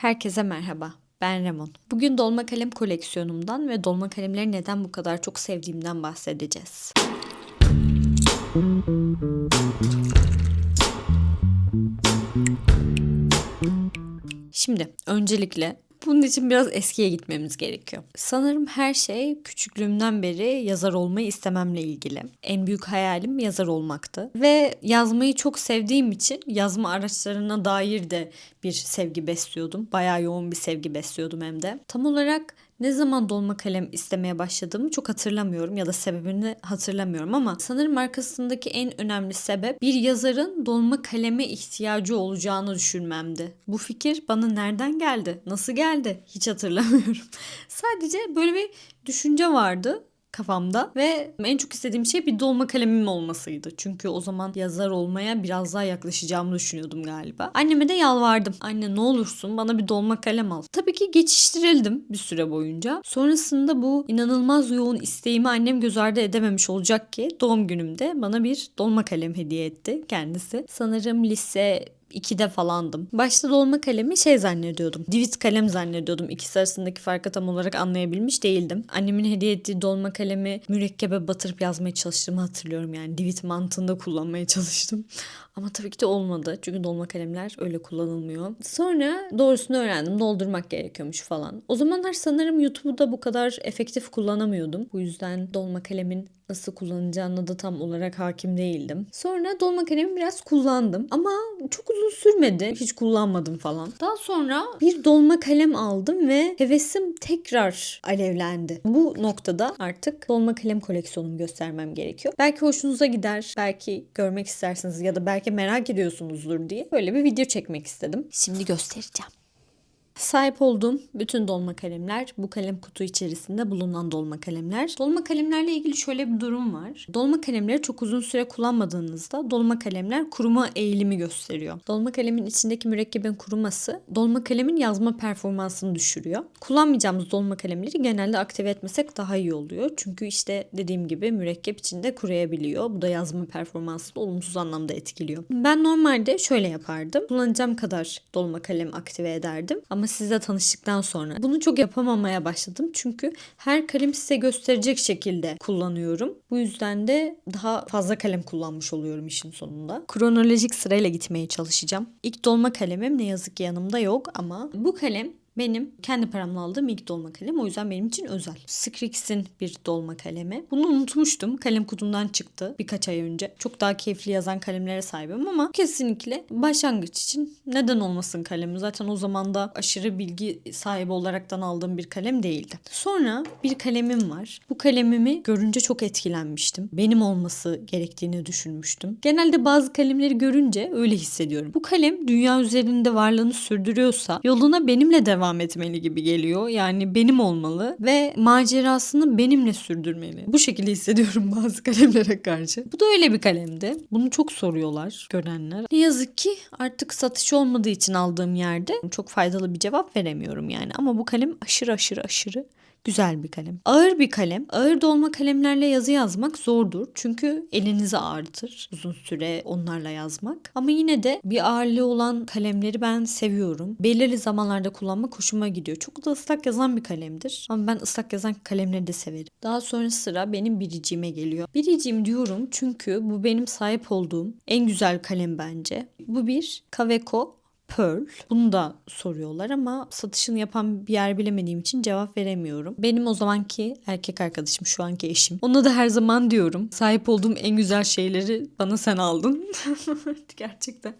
Herkese merhaba. Ben Remon. Bugün dolma kalem koleksiyonumdan ve dolma kalemleri neden bu kadar çok sevdiğimden bahsedeceğiz. Şimdi öncelikle bunun için biraz eskiye gitmemiz gerekiyor. Sanırım her şey küçüklüğümden beri yazar olmayı istememle ilgili. En büyük hayalim yazar olmaktı. Ve yazmayı çok sevdiğim için yazma araçlarına dair de bir sevgi besliyordum. Bayağı yoğun bir sevgi besliyordum hem de. Tam olarak ne zaman dolma kalem istemeye başladığımı çok hatırlamıyorum ya da sebebini hatırlamıyorum ama sanırım arkasındaki en önemli sebep bir yazarın dolma kaleme ihtiyacı olacağını düşünmemdi. Bu fikir bana nereden geldi? Nasıl geldi? Hiç hatırlamıyorum. Sadece böyle bir düşünce vardı kafamda ve en çok istediğim şey bir dolma kalemim olmasıydı. Çünkü o zaman yazar olmaya biraz daha yaklaşacağımı düşünüyordum galiba. Anneme de yalvardım. Anne ne olursun bana bir dolma kalem al. Tabii ki geçiştirildim bir süre boyunca. Sonrasında bu inanılmaz yoğun isteğimi annem göz ardı edememiş olacak ki doğum günümde bana bir dolma kalem hediye etti kendisi. Sanırım lise 2'de falandım. Başta dolma kalemi şey zannediyordum. Divit kalem zannediyordum. İkisi arasındaki farkı tam olarak anlayabilmiş değildim. Annemin hediye ettiği dolma kalemi mürekkebe batırıp yazmaya çalıştığımı hatırlıyorum. Yani divit mantığında kullanmaya çalıştım. Ama tabii ki de olmadı. Çünkü dolma kalemler öyle kullanılmıyor. Sonra doğrusunu öğrendim. Doldurmak gerekiyormuş falan. O zamanlar sanırım YouTube'u da bu kadar efektif kullanamıyordum. Bu yüzden dolma kalemin nasıl kullanacağına da tam olarak hakim değildim. Sonra dolma kalemi biraz kullandım ama çok uzun sürmedi. Hiç kullanmadım falan. Daha sonra bir dolma kalem aldım ve hevesim tekrar alevlendi. Bu noktada artık dolma kalem koleksiyonumu göstermem gerekiyor. Belki hoşunuza gider, belki görmek istersiniz ya da belki merak ediyorsunuzdur diye böyle bir video çekmek istedim. Şimdi göstereceğim. Sahip olduğum bütün dolma kalemler bu kalem kutu içerisinde bulunan dolma kalemler. Dolma kalemlerle ilgili şöyle bir durum var. Dolma kalemleri çok uzun süre kullanmadığınızda dolma kalemler kuruma eğilimi gösteriyor. Dolma kalemin içindeki mürekkebin kuruması dolma kalemin yazma performansını düşürüyor. Kullanmayacağımız dolma kalemleri genelde aktive etmesek daha iyi oluyor. Çünkü işte dediğim gibi mürekkep içinde kuruyabiliyor. Bu da yazma performansını olumsuz anlamda etkiliyor. Ben normalde şöyle yapardım. Kullanacağım kadar dolma kalem aktive ederdim. Ama sizle tanıştıktan sonra bunu çok yapamamaya başladım. Çünkü her kalem size gösterecek şekilde kullanıyorum. Bu yüzden de daha fazla kalem kullanmış oluyorum işin sonunda. Kronolojik sırayla gitmeye çalışacağım. İlk dolma kalemim ne yazık ki yanımda yok ama bu kalem benim kendi paramla aldığım ilk dolma kalem. O yüzden benim için özel. Scrix'in bir dolma kalemi. Bunu unutmuştum. Kalem kutumdan çıktı birkaç ay önce. Çok daha keyifli yazan kalemlere sahibim ama kesinlikle başlangıç için neden olmasın kalemi. Zaten o zaman da aşırı bilgi sahibi olaraktan aldığım bir kalem değildi. Sonra bir kalemim var. Bu kalemimi görünce çok etkilenmiştim. Benim olması gerektiğini düşünmüştüm. Genelde bazı kalemleri görünce öyle hissediyorum. Bu kalem dünya üzerinde varlığını sürdürüyorsa yoluna benimle devam etmeli gibi geliyor. Yani benim olmalı ve macerasını benimle sürdürmeli. Bu şekilde hissediyorum bazı kalemlere karşı. Bu da öyle bir kalemdi. Bunu çok soruyorlar görenler. Ne yazık ki artık satış olmadığı için aldığım yerde çok faydalı bir cevap veremiyorum yani. Ama bu kalem aşırı aşırı aşırı Güzel bir kalem. Ağır bir kalem. Ağır dolma kalemlerle yazı yazmak zordur. Çünkü elinizi ağrıtır uzun süre onlarla yazmak. Ama yine de bir ağırlığı olan kalemleri ben seviyorum. Belirli zamanlarda kullanmak hoşuma gidiyor. Çok da ıslak yazan bir kalemdir. Ama ben ıslak yazan kalemleri de severim. Daha sonra sıra benim biriciğime geliyor. Biriciğim diyorum çünkü bu benim sahip olduğum en güzel kalem bence. Bu bir Kaweco Pearl. Bunu da soruyorlar ama satışını yapan bir yer bilemediğim için cevap veremiyorum. Benim o zamanki erkek arkadaşım, şu anki eşim. Ona da her zaman diyorum. Sahip olduğum en güzel şeyleri bana sen aldın. Gerçekten.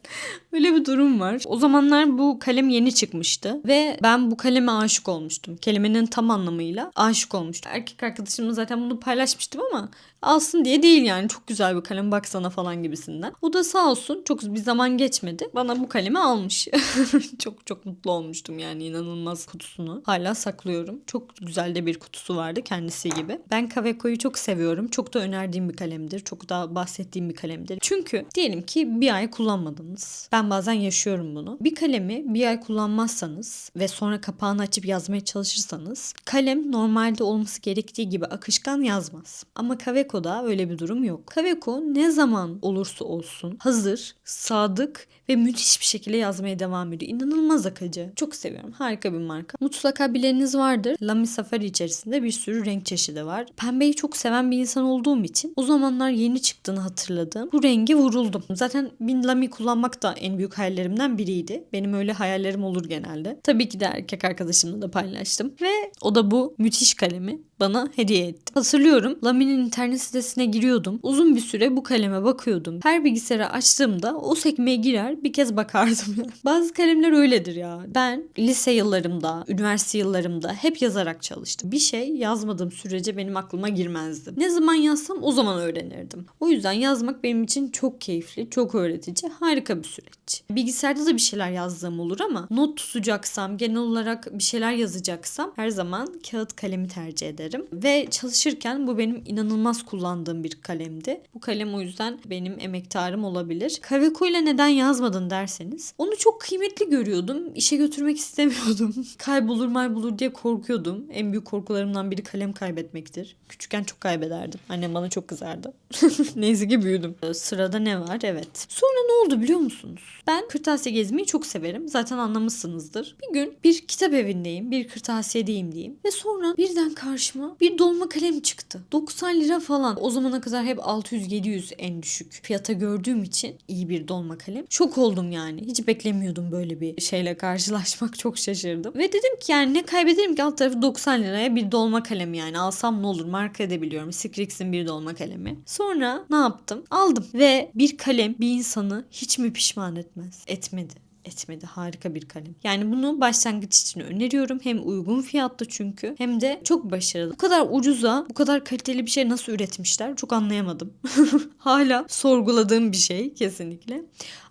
Öyle bir durum var. O zamanlar bu kalem yeni çıkmıştı ve ben bu kaleme aşık olmuştum. Kelimenin tam anlamıyla aşık olmuştum. Erkek arkadaşımla zaten bunu paylaşmıştım ama alsın diye değil yani. Çok güzel bir kalem baksana falan gibisinden. O da sağ olsun çok bir zaman geçmedi. Bana bu kalemi almış. çok çok mutlu olmuştum yani inanılmaz kutusunu. Hala saklıyorum. Çok güzel de bir kutusu vardı kendisi gibi. Ben Kaweco'yu çok seviyorum. Çok da önerdiğim bir kalemdir. Çok da bahsettiğim bir kalemdir. Çünkü diyelim ki bir ay kullanmadınız. Ben bazen yaşıyorum bunu. Bir kalemi bir ay kullanmazsanız ve sonra kapağını açıp yazmaya çalışırsanız kalem normalde olması gerektiği gibi akışkan yazmaz. Ama Kaweco'da öyle bir durum yok. Kaweco ne zaman olursa olsun hazır, sadık ve müthiş bir şekilde yazmaya devam ediyor. İnanılmaz akıcı. Çok seviyorum. Harika bir marka. Mutlaka bileniniz vardır. Lamy Safari içerisinde bir sürü renk çeşidi var. Pembeyi çok seven bir insan olduğum için o zamanlar yeni çıktığını hatırladım. Bu rengi vuruldum. Zaten bin Lamy kullanmak da en büyük hayallerimden biriydi. Benim öyle hayallerim olur genelde. Tabii ki de erkek arkadaşımla da paylaştım. Ve o da bu müthiş kalemi bana hediye etti. Hatırlıyorum Lami'nin internet sitesine giriyordum. Uzun bir süre bu kaleme bakıyordum. Her bilgisayarı açtığımda o sekmeye girer bir kez bakardım. Bazı kalemler öyledir ya. Ben lise yıllarımda, üniversite yıllarımda hep yazarak çalıştım. Bir şey yazmadığım sürece benim aklıma girmezdi. Ne zaman yazsam o zaman öğrenirdim. O yüzden yazmak benim için çok keyifli, çok öğretici, harika bir süreç. Bilgisayarda da bir şeyler yazdığım olur ama not tutacaksam, genel olarak bir şeyler yazacaksam her zaman kağıt kalemi tercih ederim. Ve çalışırken bu benim inanılmaz kullandığım bir kalemdi. Bu kalem o yüzden benim emektarım olabilir. Kaveco ile neden yazmadın derseniz onu çok kıymetli görüyordum. İşe götürmek istemiyordum. Kaybolur maybolur diye korkuyordum. En büyük korkularımdan biri kalem kaybetmektir. Küçükken çok kaybederdim. Annem bana çok kızardı. Neyse ki büyüdüm. Sırada ne var? Evet. Sonra ne oldu biliyor musunuz? Ben kırtasiye gezmeyi çok severim. Zaten anlamışsınızdır. Bir gün bir kitap evindeyim. Bir kırtasiyedeyim diyeyim. Ve sonra birden karşıma bir dolma kalem çıktı. 90 lira falan. O zamana kadar hep 600-700 en düşük fiyata gördüğüm için iyi bir dolma kalem. Şok oldum yani. Hiç beklemiyordum böyle bir şeyle karşılaşmak. Çok şaşırdım. Ve dedim ki yani ne kaybederim ki alt tarafı 90 liraya bir dolma kalem yani. Alsam ne olur marka edebiliyorum. Scrix'in bir dolma kalemi. Sonra ne yaptım? Aldım. Ve bir kalem bir insanı hiç mi pişman etmez? Etmedi etmedi. Harika bir kalem. Yani bunu başlangıç için öneriyorum. Hem uygun fiyatlı çünkü hem de çok başarılı. Bu kadar ucuza bu kadar kaliteli bir şey nasıl üretmişler çok anlayamadım. Hala sorguladığım bir şey kesinlikle.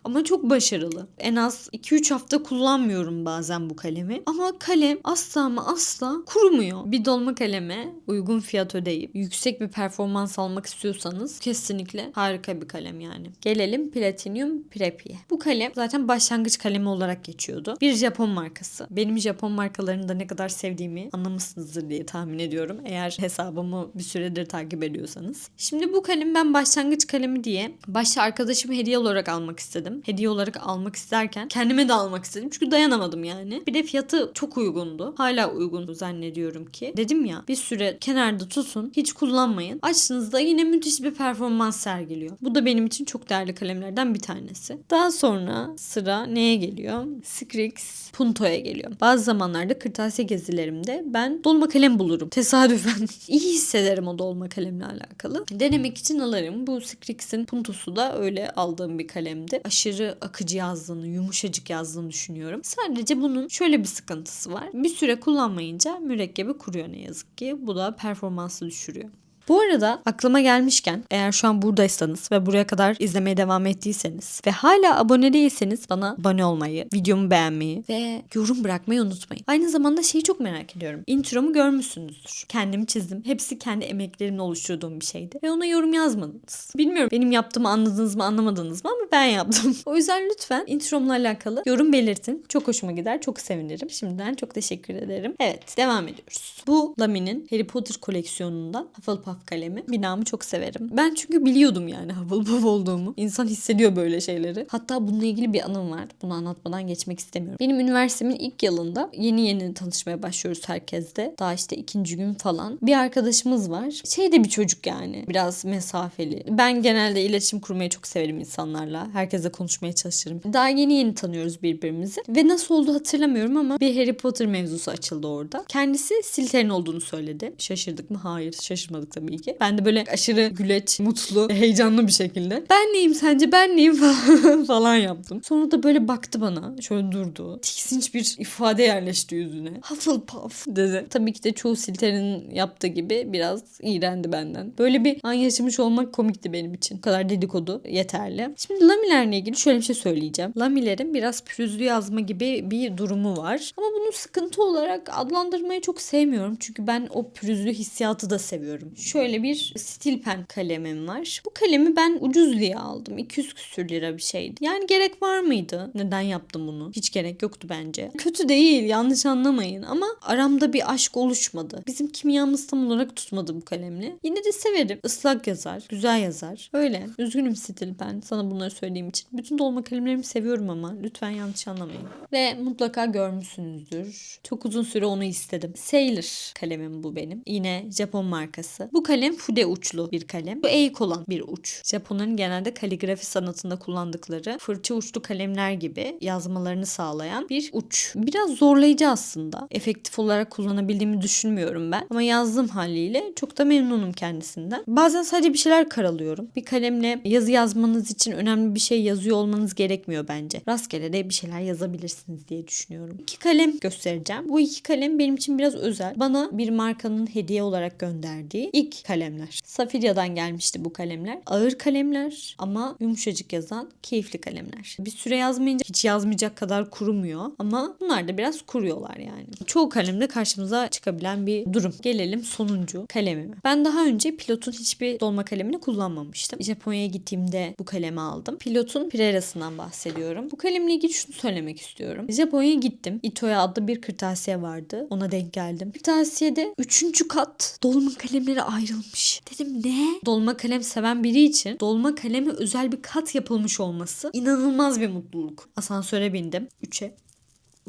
Ama çok başarılı. En az 2-3 hafta kullanmıyorum bazen bu kalemi. Ama kalem asla ama asla kurumuyor. Bir dolma kaleme uygun fiyat ödeyip yüksek bir performans almak istiyorsanız kesinlikle harika bir kalem yani. Gelelim Platinum Prepi'ye. Bu kalem zaten başlangıç kalemi olarak geçiyordu. Bir Japon markası. Benim Japon markalarını da ne kadar sevdiğimi anlamışsınızdır diye tahmin ediyorum. Eğer hesabımı bir süredir takip ediyorsanız. Şimdi bu kalemi ben başlangıç kalemi diye başta arkadaşıma hediye olarak almak istedim hediye olarak almak isterken kendime de almak istedim. Çünkü dayanamadım yani. Bir de fiyatı çok uygundu. Hala uygun zannediyorum ki. Dedim ya bir süre kenarda tutun. Hiç kullanmayın. Açtığınızda yine müthiş bir performans sergiliyor. Bu da benim için çok değerli kalemlerden bir tanesi. Daha sonra sıra neye geliyor? Scrix Punto'ya geliyor. Bazı zamanlarda kırtasiye gezilerimde ben dolma kalem bulurum. Tesadüfen. İyi hissederim o dolma kalemle alakalı. Denemek için alırım. Bu Scrix'in Punto'su da öyle aldığım bir kalemdi. Aşırı akıcı yazdığını, yumuşacık yazdığını düşünüyorum. Sadece bunun şöyle bir sıkıntısı var. Bir süre kullanmayınca mürekkebi kuruyor ne yazık ki. Bu da performansı düşürüyor. Bu arada aklıma gelmişken eğer şu an buradaysanız ve buraya kadar izlemeye devam ettiyseniz ve hala abone değilseniz bana abone olmayı, videomu beğenmeyi ve yorum bırakmayı unutmayın. Aynı zamanda şeyi çok merak ediyorum. Intromu görmüşsünüzdür. Kendim çizdim. Hepsi kendi emeklerimle oluşturduğum bir şeydi. Ve ona yorum yazmadınız. Bilmiyorum benim yaptığımı anladınız mı anlamadınız mı ama ben yaptım. o yüzden lütfen intromla alakalı yorum belirtin. Çok hoşuma gider. Çok sevinirim. Şimdiden çok teşekkür ederim. Evet devam ediyoruz. Bu Lami'nin Harry Potter koleksiyonundan Hufflepuff kalemi. Binamı çok severim. Ben çünkü biliyordum yani Hufflepuff olduğumu. İnsan hissediyor böyle şeyleri. Hatta bununla ilgili bir anım var. Bunu anlatmadan geçmek istemiyorum. Benim üniversitemin ilk yılında yeni yeni tanışmaya başlıyoruz herkeste. Daha işte ikinci gün falan. Bir arkadaşımız var. Şey de bir çocuk yani. Biraz mesafeli. Ben genelde iletişim kurmayı çok severim insanlarla. Herkesle konuşmaya çalışırım. Daha yeni yeni tanıyoruz birbirimizi. Ve nasıl oldu hatırlamıyorum ama bir Harry Potter mevzusu açıldı orada. Kendisi Slytherin olduğunu söyledi. Şaşırdık mı? Hayır şaşırmadık tabii ki. Ben de böyle aşırı güleç, mutlu, heyecanlı bir şekilde. Ben neyim sence ben neyim falan, yaptım. Sonra da böyle baktı bana. Şöyle durdu. Tiksinç bir ifade yerleşti yüzüne. Hufflepuff dedi. Tabii ki de çoğu Slytherin'in yaptığı gibi biraz iğrendi benden. Böyle bir an yaşamış olmak komikti benim için. Bu kadar dedikodu yeterli. Şimdi Lamilerle ilgili şöyle bir şey söyleyeceğim. Lamilerin biraz pürüzlü yazma gibi bir durumu var. Ama bunu sıkıntı olarak adlandırmayı çok sevmiyorum. Çünkü ben o pürüzlü hissiyatı da seviyorum. Şöyle bir stil pen kalemim var. Bu kalemi ben ucuz diye aldım. 200 küsür lira bir şeydi. Yani gerek var mıydı? Neden yaptım bunu? Hiç gerek yoktu bence. Kötü değil yanlış anlamayın ama aramda bir aşk oluşmadı. Bizim kimyamız tam olarak tutmadı bu kalemle. Yine de severim. Islak yazar, güzel yazar. Öyle. Üzgünüm stil pen sana bunları söylediğim için. Bütün dolma kalemlerimi seviyorum ama lütfen yanlış anlamayın. Ve mutlaka görmüşsünüzdür. Çok uzun süre onu istedim. Sailor kalemim bu benim. Yine Japon markası. Bu kalem fude uçlu bir kalem. Bu eğik olan bir uç. Japonların genelde kaligrafi sanatında kullandıkları fırça uçlu kalemler gibi yazmalarını sağlayan bir uç. Biraz zorlayıcı aslında. Efektif olarak kullanabildiğimi düşünmüyorum ben. Ama yazdığım haliyle çok da memnunum kendisinden. Bazen sadece bir şeyler karalıyorum. Bir kalemle yazı yazmanız için önemli bir şey yazıyor olmanız gerekmiyor bence. Rastgele de bir şeyler yazabilirsiniz diye düşünüyorum. İki kalem göstereceğim. Bu iki kalem benim için biraz özel. Bana bir markanın hediye olarak gönderdiği ilk kalemler. Safirya'dan gelmişti bu kalemler. Ağır kalemler ama yumuşacık yazan keyifli kalemler. Bir süre yazmayınca hiç yazmayacak kadar kurumuyor ama bunlar da biraz kuruyorlar yani. Çoğu kalemde karşımıza çıkabilen bir durum. Gelelim sonuncu kalemime. Ben daha önce Pilot'un hiçbir dolma kalemini kullanmamıştım. Japonya'ya gittiğimde bu kalemi aldım. Pilot'un Pirera'sından bahsediyorum. Bu kalemle ilgili şunu söylemek istiyorum. Japonya'ya gittim. Itoya adlı bir kırtasiye vardı. Ona denk geldim. Kırtasiyede üçüncü kat dolma kalemleri ayrılmış. Dedim ne? Dolma kalem seven biri için dolma kaleme özel bir kat yapılmış olması inanılmaz bir mutluluk. Asansöre bindim. Üçe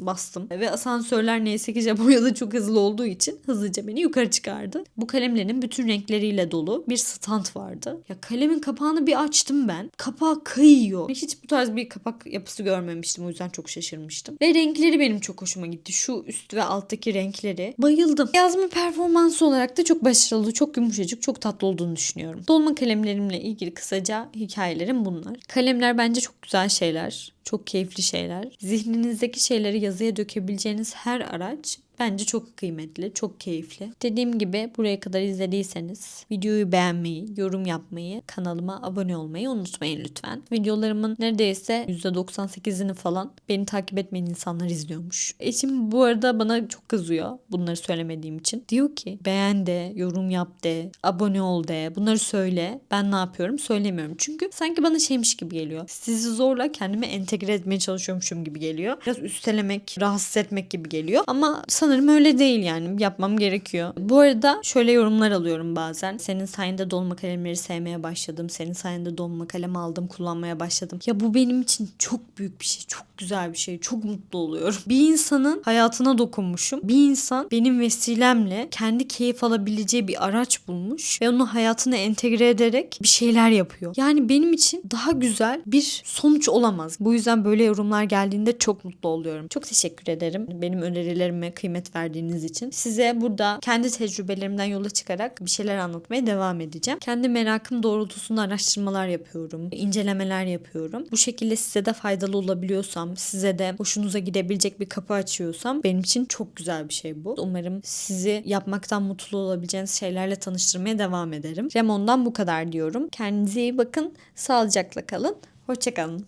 bastım. Ve asansörler neyse ki Japonya'da çok hızlı olduğu için hızlıca beni yukarı çıkardı. Bu kalemlerin bütün renkleriyle dolu bir stand vardı. Ya kalemin kapağını bir açtım ben. Kapağı kayıyor. Hiç bu tarz bir kapak yapısı görmemiştim. O yüzden çok şaşırmıştım. Ve renkleri benim çok hoşuma gitti. Şu üst ve alttaki renkleri. Bayıldım. Yazma performansı olarak da çok başarılı, çok yumuşacık, çok tatlı olduğunu düşünüyorum. Dolma kalemlerimle ilgili kısaca hikayelerim bunlar. Kalemler bence çok güzel şeyler. Çok keyifli şeyler. Zihninizdeki şeyleri yazıya dökebileceğiniz her araç bence çok kıymetli, çok keyifli. Dediğim gibi buraya kadar izlediyseniz videoyu beğenmeyi, yorum yapmayı, kanalıma abone olmayı unutmayın lütfen. Videolarımın neredeyse %98'ini falan beni takip etmeyen insanlar izliyormuş. Eşim bu arada bana çok kızıyor bunları söylemediğim için. Diyor ki beğen de, yorum yap de, abone ol de, bunları söyle. Ben ne yapıyorum? Söylemiyorum. Çünkü sanki bana şeymiş gibi geliyor. Sizi zorla kendime entegre etmeye çalışıyormuşum gibi geliyor. Biraz üstelemek, rahatsız etmek gibi geliyor. Ama sanırım öyle değil yani. Yapmam gerekiyor. Bu arada şöyle yorumlar alıyorum bazen. Senin sayende dolma kalemleri sevmeye başladım. Senin sayende dolma kalem aldım, kullanmaya başladım. Ya bu benim için çok büyük bir şey. Çok güzel bir şey. Çok mutlu oluyorum. Bir insanın hayatına dokunmuşum. Bir insan benim vesilemle kendi keyif alabileceği bir araç bulmuş ve onu hayatına entegre ederek bir şeyler yapıyor. Yani benim için daha güzel bir sonuç olamaz. Bu yüzden böyle yorumlar geldiğinde çok mutlu oluyorum. Çok teşekkür ederim. Benim önerilerime kıymet verdiğiniz için. Size burada kendi tecrübelerimden yola çıkarak bir şeyler anlatmaya devam edeceğim. Kendi merakım doğrultusunda araştırmalar yapıyorum. incelemeler yapıyorum. Bu şekilde size de faydalı olabiliyorsam, size de hoşunuza gidebilecek bir kapı açıyorsam benim için çok güzel bir şey bu. Umarım sizi yapmaktan mutlu olabileceğiniz şeylerle tanıştırmaya devam ederim. Remon'dan bu kadar diyorum. Kendinize iyi bakın. Sağlıcakla kalın. Hoşçakalın.